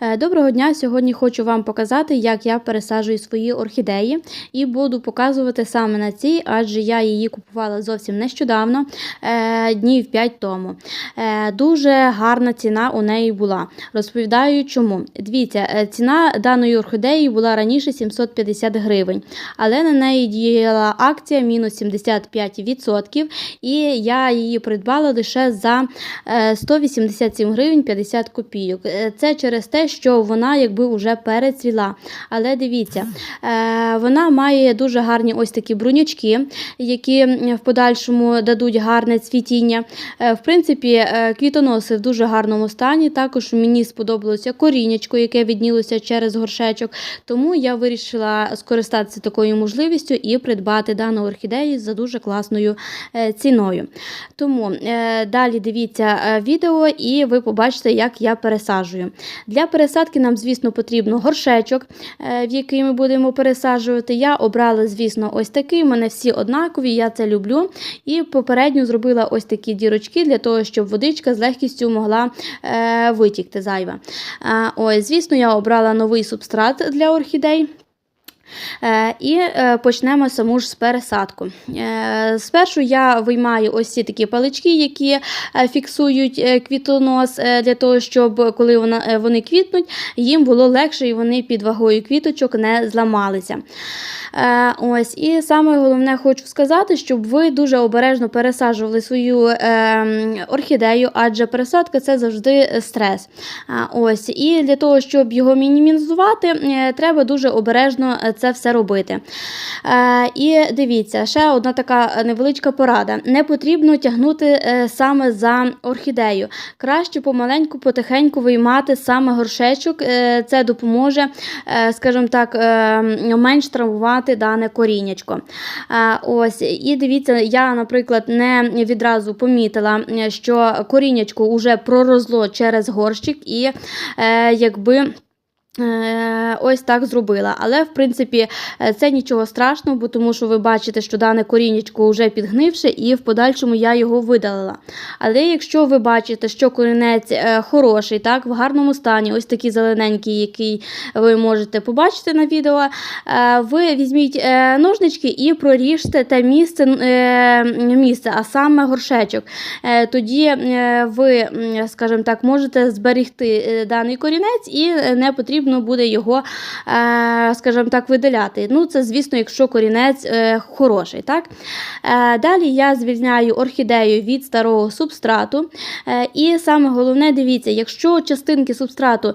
Е, Доброго дня! Сьогодні хочу вам показати, як я пересаджую свої орхідеї, і буду показувати саме на цій, адже я її купувала зовсім нещодавно, е, днів 5 тому. Е, Дуже гарна ціна у неї була. Розповідаю чому. Дивіться, ціна даної орхідеї була раніше 750 гривень, але на неї діяла акція мінус 75%, і я її придбала лише за е, 187 гривень 50 копійок. Це через те, що вона якби вже перецвіла. Але дивіться, е, вона має дуже гарні ось такі брунячки, які в подальшому дадуть гарне цвітіння. Е, В принципі, е, квітоноси в дуже гарному стані. Також мені сподобалося корінечко, яке віднілося через горшечок. Тому я вирішила скористатися такою можливістю і придбати дану орхідею за дуже класною ціною. Тому далі дивіться відео, і ви побачите, як я пересаджую. Для пересадки нам, звісно, потрібно горшечок, е, в який ми будемо пересаджувати. Я обрала, звісно, ось такий. У мене всі однакові, я це люблю. І попередньо зробила ось такі дірочки для того, щоб водичка з легкістю могла е, витікти зайва. Е, ось, звісно, я обрала новий субстрат для орхідей. Е, І е, почнемо саму ж з пересадку. Е, Спершу я виймаю ось ці такі палички, які фіксують квітонос, для того, щоб коли вони квітнуть, їм було легше і вони під вагою квіточок не зламалися. Ось, І саме головне хочу сказати, щоб ви дуже обережно пересаджували свою орхідею, адже пересадка це завжди стрес. Ось, І для того, щоб його мінімізувати, треба дуже обережно це все робити. Е, І дивіться, ще одна така невеличка порада. Не потрібно тягнути е, саме за орхідею. Краще помаленьку, потихеньку виймати саме горшечок. Е, Це допоможе, скажімо так, менш травмувати дане коріннячко. Е, Ось, і дивіться, я, наприклад, не відразу помітила, що корінячко вже пророзло через горщик, і якби. Е, Ось так зробила. Але, в принципі, е, це нічого страшного, бо тому що ви бачите, що дане корінечко вже підгнивше, і в подальшому я його видалила. Але якщо ви бачите, що корінець е, хороший, так, в гарному стані, ось такий зелененький, який ви можете побачити на відео, ви візьміть ножнички і проріжте те місце, місце а саме горшечок. Тоді ви, скажімо так, можете зберегти даний корінець і не потрібно буде його, е, скажімо так, видаляти. Ну, це, звісно, якщо корінець е, хороший. Так? Е, Далі я звільняю орхідею від старого субстрату. І саме головне, дивіться, якщо частинки субстрату